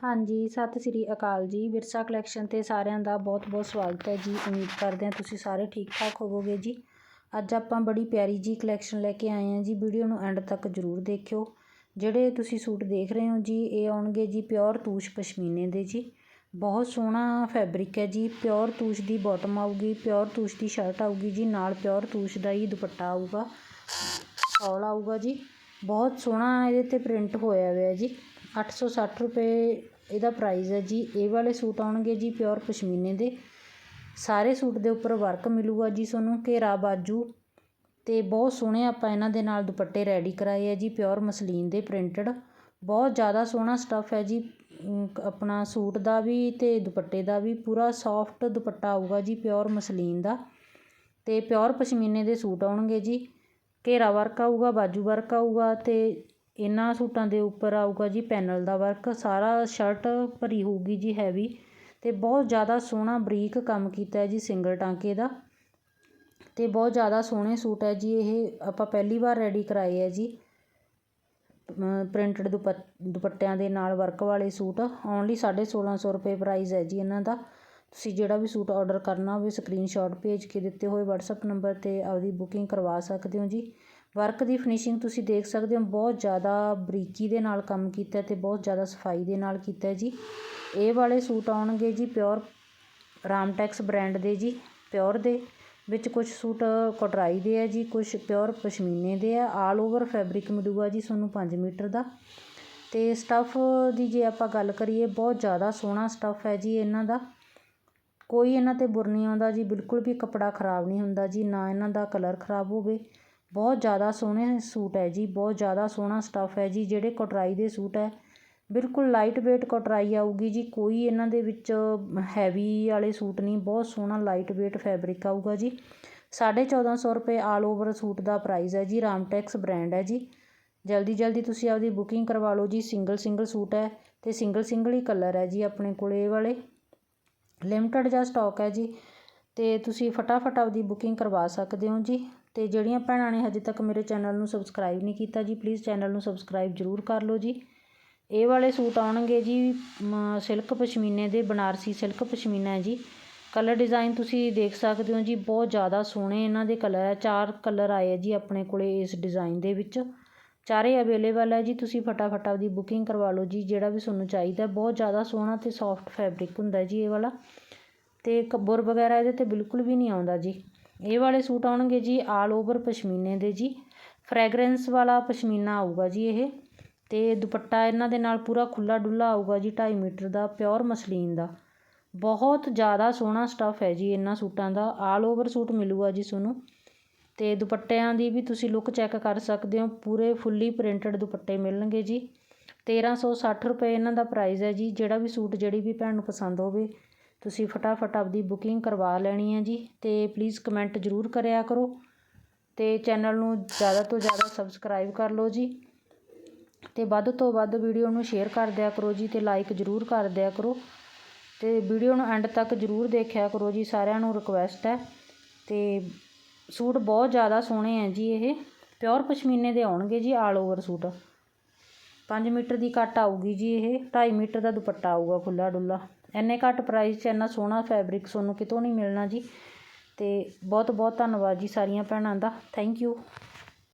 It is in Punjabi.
ਹਾਂਜੀ, ਸਤਿ ਸ੍ਰੀ ਅਕਾਲ ਜੀ। ਵਿਰਸਾ ਕਲੈਕਸ਼ਨ ਤੇ ਸਾਰਿਆਂ ਦਾ ਬਹੁਤ-ਬਹੁਤ ਸਵਾਗਤ ਹੈ ਜੀ। ਉਮੀਦ ਕਰਦੇ ਹਾਂ ਤੁਸੀਂ ਸਾਰੇ ਠੀਕ ਠਾਕ ਹੋਵੋਗੇ ਜੀ। ਅੱਜ ਆਪਾਂ ਬੜੀ ਪਿਆਰੀ ਜੀ ਕਲੈਕਸ਼ਨ ਲੈ ਕੇ ਆਏ ਹਾਂ ਜੀ। ਵੀਡੀਓ ਨੂੰ ਐਂਡ ਤੱਕ ਜ਼ਰੂਰ ਦੇਖਿਓ। ਜਿਹੜੇ ਤੁਸੀਂ ਸੂਟ ਦੇਖ ਰਹੇ ਹੋ ਜੀ, ਇਹ ਆਉਣਗੇ ਜੀ ਪਿਓਰ ਤੂਸ਼ ਪਸ਼ਮੀਨੇ ਦੇ ਜੀ। ਬਹੁਤ ਸੋਹਣਾ ਫੈਬਰਿਕ ਹੈ ਜੀ। ਪਿਓਰ ਤੂਸ਼ ਦੀ ਬਾਟਮ ਆਊਗੀ ਪਿਓਰ ਤੂਸ਼ ਦੀ ਸ਼ਰਟ ਆਊਗੀ ਜੀ। ਨਾਲ ਪਿਓਰ ਤੂਸ਼ ਦਾ ਹੀ ਦੁਪੱਟਾ ਆਊਗਾ ਸ਼ਾਲ ਆਊਗਾ ਜੀ। ਬਹੁਤ ਸੋਹਣਾ ਇਹਦੇ ਤੇ ਪ੍ਰਿੰਟ ਹੋਇਆ ਹੋਇਆ ਜੀ। 860 ਰੁਪਏ ਇਹਦਾ ਪ੍ਰਾਈਜ਼ ਹੈ ਜੀ। ਇਹ ਵਾਲੇ ਸੂਟ ਆਉਣਗੇ ਜੀ ਪਿਓਰ ਪਸ਼ਮੀਨੇ ਦੇ। ਸਾਰੇ ਸੂਟ ਦੇ ਉੱਪਰ ਵਰਕ ਮਿਲੂਗਾ ਜੀ ਤੁਹਾਨੂੰ, ਘੇਰਾ, ਬਾਜੂ ਅਤੇ ਬਹੁਤ ਸੋਹਣੇ ਆਪਾਂ ਇਹਨਾਂ ਦੇ ਨਾਲ ਦੁਪੱਟੇ ਰੈਡੀ ਕਰਾਏ ਆ ਜੀ ਪਿਓਰ ਮਸਲੀਨ ਦੇ ਪ੍ਰਿੰਟਡ ਬਹੁਤ ਜ਼ਿਆਦਾ ਸੋਹਣਾ ਸਟੱਫ ਹੈ ਜੀ। ਆਪਣਾ ਸੂਟ ਦਾ ਵੀ ਅਤੇ ਦੁਪੱਟੇ ਦਾ ਵੀ ਪੂਰਾ ਸੌਫਟ ਦੁਪੱਟਾ ਆਊਗਾ ਜੀ ਪਿਓਰ ਮਸਲੀਨ ਦਾ। ਅਤੇ ਪਿਓਰ ਪਸ਼ਮੀਨੇ ਦੇ ਸੂਟ ਆਉਣਗੇ ਜੀ। ਘੇਰਾ ਵਰਕ ਆਊਗਾ, ਬਾਜੂ ਵਰਕ ਆਊਗਾ ਅਤੇ ਇਹਨਾਂ ਸੂਟਾਂ ਦੇ ਉੱਪਰ ਆਊਗਾ ਜੀ ਪੈਨਲ ਦਾ ਵਰਕ। ਸਾਰਾ ਸ਼ਰਟ ਭਰੀ ਹੋਊਗੀ ਜੀ ਹੈਵੀ ਅਤੇ ਬਹੁਤ ਜ਼ਿਆਦਾ ਸੋਹਣਾ ਬਰੀਕ ਕੰਮ ਕੀਤਾ ਜੀ ਸਿੰਗਲ ਟਾਂਕੇ ਦਾ। ਅਤੇ ਬਹੁਤ ਜ਼ਿਆਦਾ ਸੋਹਣੇ ਸੂਟ ਹੈ ਜੀ ਇਹ, ਆਪਾਂ ਪਹਿਲੀ ਵਾਰ ਰੈਡੀ ਕਰਾਏ ਹੈ ਜੀ। ਪ੍ਰਿੰਟਡ ਦੁਪੱਟਿਆਂ ਦੇ ਨਾਲ ਵਰਕ ਵਾਲੇ ਸੂਟ। ਓਨਲੀ 1650 ਰੁਪਏ ਪ੍ਰਾਈਸ ਹੈ ਜੀ ਇਹਨਾਂ ਦਾ। ਤੁਸੀਂ ਜਿਹੜਾ ਵੀ ਸੂਟ ਆਰਡਰ ਕਰਨਾ ਹੋਵੇ ਸਕਰੀਨਸ਼ਾਟ ਭੇਜ ਕੇ ਦਿੱਤੇ ਹੋਏ WhatsApp ਨੰਬਰ ਤੇ ਆਪਦੀ ਬੁਕਿੰਗ ਕਰਵਾ ਸਕਦੇ ਹੋ ਜੀ। ਵਰਕ ਦੀ ਫਿਨਿਸ਼ਿੰਗ ਤੁਸੀਂ ਦੇਖ ਸਕਦੇ ਹੋ, ਬਹੁਤ ਜ਼ਿਆਦਾ ਬਰੀਕੀ ਦੇ ਨਾਲ ਕੰਮ ਕੀਤਾ ਅਤੇ ਬਹੁਤ ਜ਼ਿਆਦਾ ਸਫ਼ਾਈ ਦੇ ਨਾਲ ਕੀਤਾ ਜੀ। ਇਹ ਵਾਲੇ ਸੂਟ ਆਉਣਗੇ ਜੀ ਪਿਓਰ ਰਾਮਟੈਕਸ ਬ੍ਰਾਂਡ ਦੇ ਜੀ ਪਿਓਰ ਦੇ, ਵਿੱਚ ਕੁਝ ਸੂਟ ਕਟਰਾਈ ਦੇ ਆ ਜੀ ਕੁਝ ਪਿਓਰ ਪਸ਼ਮੀਨੇ ਦੇ ਆ ਆਲ ਓਵਰ ਫੈਬਰਿਕ ਮਿਲੂਗਾ ਜੀ ਤੁਹਾਨੂੰ 5 ਮੀਟਰ ਦਾ। ਤੇ ਸਟੱਫ ਦੀ ਜੇ ਆਪਾਂ ਗੱਲ ਕਰੀਏ, ਬਹੁਤ ਜ਼ਿਆਦਾ ਸੋਹਣਾ ਸਟੱਫ ਹੈ ਜੀ ਇਹਨਾਂ ਦਾ। ਕੋਈ ਇਹਨਾਂ ਤੇ ਬੁਰ ਨਹੀਂ ਆਉਂਦਾ ਜੀ, ਬਿਲਕੁਲ ਵੀ ਕੱਪੜਾ ਖਰਾਬ ਨਹੀਂ ਹੁੰਦਾ ਜੀ, ਨਾ ਇਹਨਾਂ ਦਾ ਕਲਰ ਖਰਾਬ ਹੋਵੇ। ਬਹੁਤ ਜ਼ਿਆਦਾ ਸੋਹਣੇ ਸੂਟ ਹੈ ਜੀ, ਬਹੁਤ ਜ਼ਿਆਦਾ ਸੋਹਣਾ ਸਟੱਫ ਹੈ ਜੀ, ਜਿਹੜੇ ਕਟਰਾਈ ਦੇ ਸੂਟ ਹੈ। ਬਿਲਕੁਲ ਲਾਈਟ ਵੇਟ ਕੋਟਰਾਈ ਆਊਗੀ ਜੀ, ਕੋਈ ਇਹਨਾਂ ਦੇ ਵਿੱਚ ਹੈਵੀ ਵਾਲੇ ਸੂਟ ਨਹੀਂ, ਬਹੁਤ ਸੋਹਣਾ ਲਾਈਟ ਵੇਟ ਫੈਬਰਿਕ ਆਊਗਾ ਜੀ। 1450 ਰੁਪਏ ਆਲ ਓਵਰ ਸੂਟ ਦਾ ਪ੍ਰਾਈਸ ਹੈ ਜੀ, ਰਾਮਟੈਕਸ ਬ੍ਰਾਂਡ ਹੈ ਜੀ। ਜਲਦੀ ਜਲਦੀ ਤੁਸੀਂ ਆਪਦੀ ਬੁਕਿੰਗ ਕਰਵਾ ਲਓ ਜੀ ਸਿੰਗਲ ਸਿੰਗਲ ਸੂਟ ਹੈ ਤੇ ਸਿੰਗਲ ਸਿੰਗਲ ਹੀ ਕਲਰ ਹੈ ਜੀ ਆਪਣੇ ਕੋਲ ਇਹ ਵਾਲੇ। ਲਿਮਟਡ ਜਿਹਾ ਸਟਾਕ ਹੈ ਜੀ ਤੇ ਤੁਸੀਂ ਫਟਾਫਟ ਆਪਦੀ ਬੁਕਿੰਗ ਕਰਵਾ ਸਕਦੇ ਹੋ ਜੀ। ਅਤੇ ਜਿਹੜੀਆਂ ਭੈਣਾਂ ਨੇ ਹਜੇ ਤੱਕ ਮੇਰੇ ਚੈਨਲ ਨੂੰ ਸਬਸਕ੍ਰਾਈਬ ਨਹੀਂ ਕੀਤਾ ਜੀ ਪਲੀਜ਼ ਚੈਨਲ ਨੂੰ ਸਬਸਕ੍ਰਾਈਬ ਜ਼ਰੂਰ ਕਰ ਲਓ ਜੀ। ਇਹ ਵਾਲੇ ਸੂਟ ਆਉਣਗੇ ਜੀ ਸਿਲਕ ਪਸ਼ਮੀਨੇ ਦੇ, ਬਨਾਰਸੀ ਸਿਲਕ ਪਸ਼ਮੀਨਾ ਹੈ ਜੀ। ਕਲਰ ਡਿਜ਼ਾਈਨ ਤੁਸੀਂ ਦੇਖ ਸਕਦੇ ਹੋ ਜੀ, ਬਹੁਤ ਜ਼ਿਆਦਾ ਸੋਹਣੇ ਇਹਨਾਂ ਦੇ ਕਲਰ ਹੈ ਚਾਰ ਕਲਰ ਆਏ ਆ ਜੀ ਆਪਣੇ ਕੋਲੇ ਇਸ ਡਿਜ਼ਾਈਨ ਦੇ ਵਿੱਚ। ਚਾਰੇ ਅਵੇਲੇਬਲ ਹੈ ਜੀ, ਤੁਸੀਂ ਫਟਾਫਟ ਆਪਦੀ ਬੁਕਿੰਗ ਕਰਵਾ ਲਓ ਜੀ, ਜਿਹੜਾ ਵੀ ਤੁਹਾਨੂੰ ਚਾਹੀਦਾ। ਬਹੁਤ ਜ਼ਿਆਦਾ ਸੋਹਣਾ ਤੇ ਸੌਫਟ ਫੈਬਰਿਕ ਹੁੰਦਾ ਜੀ ਇਹ ਵਾਲਾ। ਤੇ ਕੱਬਰ ਵਗੈਰਾ ਇਹਦੇ ਤੇ ਬਿਲਕੁਲ ਵੀ ਨਹੀਂ ਆਉਂਦਾ ਜੀ। ਇਹ ਵਾਲੇ ਸੂਟ ਆਉਣਗੇ ਜੀ ਆਲ ਓਵਰ ਪਸ਼ਮੀਨੇ ਦੇ ਜੀ। ਫ੍ਰੈਗਰੈਂਸ ਵਾਲਾ ਪਸ਼ਮੀਨਾ ਆਊਗਾ ਜੀ ਇਹ। ਤੇ ਦੁਪੱਟਾ ਇਹਨਾਂ ਦੇ ਨਾਲ ਪੂਰਾ ਖੁੱਲਾ ਡੁੱਲਾ ਆਊਗਾ ਜੀ 2.5 ਮੀਟਰ ਦਾ ਪਿਓਰ ਮਸਲੀਨ ਦਾ। ਬਹੁਤ ਜ਼ਿਆਦਾ ਸੋਹਣਾ ਸਟੱਫ ਹੈ ਜੀ ਇਹਨਾਂ ਸੂਟਾਂ ਦਾ। ਆਲ ਓਵਰ ਸੂਟ ਮਿਲੂਗਾ ਜੀ ਤੁਹਾਨੂੰ। ਤੇ ਦੁਪੱਟਿਆਂ ਦੀ ਵੀ ਤੁਸੀਂ ਲੁੱਕ ਚੈੱਕ ਕਰ ਸਕਦੇ ਹੋ। ਪੂਰੇ ਫੁੱਲੀ ਪ੍ਰਿੰਟਡ ਦੁਪੱਟੇ ਮਿਲਣਗੇ ਜੀ। 1360 ਰੁਪਏ ਇਹਨਾਂ ਦਾ ਪ੍ਰਾਈਸ ਹੈ ਜੀ। ਜਿਹੜਾ ਵੀ ਸੂਟ ਜਿਹੜੀ ਵੀ ਭੈਣ ਨੂੰ ਪਸੰਦ ਹੋਵੇ ਤੁਸੀਂ ਫਟਾਫਟ ਆਪਦੀ ਬੁਕਿੰਗ ਕਰਵਾ ਲੈਣੀ ਹੈ ਜੀ ਅਤੇ ਪਲੀਜ਼ ਕਮੈਂਟ ਜ਼ਰੂਰ ਕਰਿਆ ਕਰੋ ਅਤੇ ਚੈਨਲ ਨੂੰ ਜ਼ਿਆਦਾ ਤੋਂ ਜ਼ਿਆਦਾ ਸਬਸਕ੍ਰਾਈਬ ਕਰ ਲਓ ਜੀ ਅਤੇ ਵੱਧ ਤੋਂ ਵੱਧ ਵੀਡੀਓ ਨੂੰ ਸ਼ੇਅਰ ਕਰ ਦਿਆ ਕਰੋ ਜੀ ਅਤੇ ਲਾਈਕ ਜ਼ਰੂਰ ਕਰ ਦਿਆ ਕਰੋ ਅਤੇ ਵੀਡੀਓ ਨੂੰ ਐਂਡ ਤੱਕ ਜ਼ਰੂਰ ਦੇਖਿਆ ਕਰੋ ਜੀ, ਸਾਰਿਆਂ ਨੂੰ ਰਿਕੁਐਸਟ ਹੈ ਅਤੇ ਸੂਟ ਬਹੁਤ ਜ਼ਿਆਦਾ ਸੋਹਣੇ ਹੈ ਜੀ ਇਹ ਪਿਓਰ ਪਸ਼ਮੀਨੇ ਦੇ ਆਉਣਗੇ ਜੀ ਆਲ ਓਵਰ ਸੂਟ। 5 ਮੀਟਰ ਦੀ ਕੱਟ ਆਊਗੀ ਜੀ ਇਹ 2.5 ਮੀਟਰ ਦਾ ਦੁਪੱਟਾ ਆਊਗਾ ਖੁੱਲਾ ਡੁੱਲਾ ਇੰਨੇ ਘੱਟ ਪ੍ਰਾਈਜ਼ 'ਚ ਇੰਨਾ ਸੋਹਣਾ ਫੈਬਰਿਕ ਤੁਹਾਨੂੰ ਕਿਤੋਂ ਨਹੀਂ ਮਿਲਣਾ ਜੀ। ਅਤੇ ਬਹੁਤ ਬਹੁਤ ਧੰਨਵਾਦ ਜੀ ਸਾਰੀਆਂ ਭੈਣਾਂ ਦਾ। Thank you